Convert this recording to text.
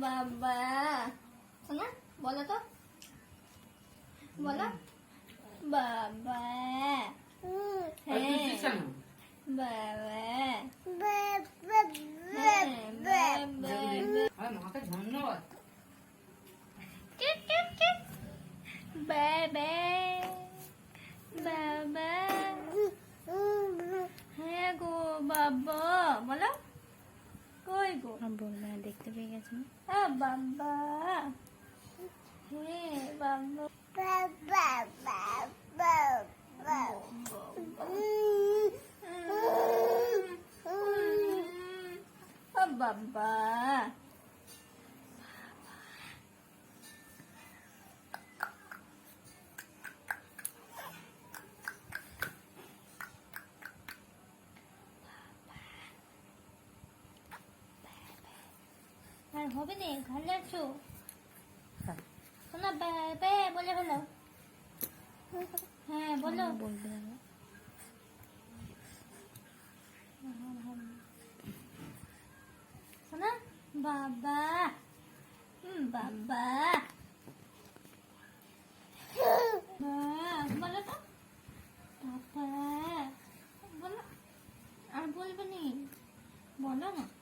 বাবা। শোনা বলো তো। বলো। বাবা। হ্যাঁ। হ্যাঁ, বাবা। ধন্যবাদ. বাবা। হ্যাঁ গো বাবা বলো কই গো আর বলবে না দেখতে পেয়ে গেছে না? আ বাবা হ্যাঁ বাবা ও বাবা আর হবে না যাচ্ছ হ্যাঁ। শোনা বে বলে ফেলো। হ্যাঁ বলো। বলবে শোনা বাবা হুম, বাবা। হ্যাঁ, বলো তো। বাবা বলো। আর বলবে নি। বলো না।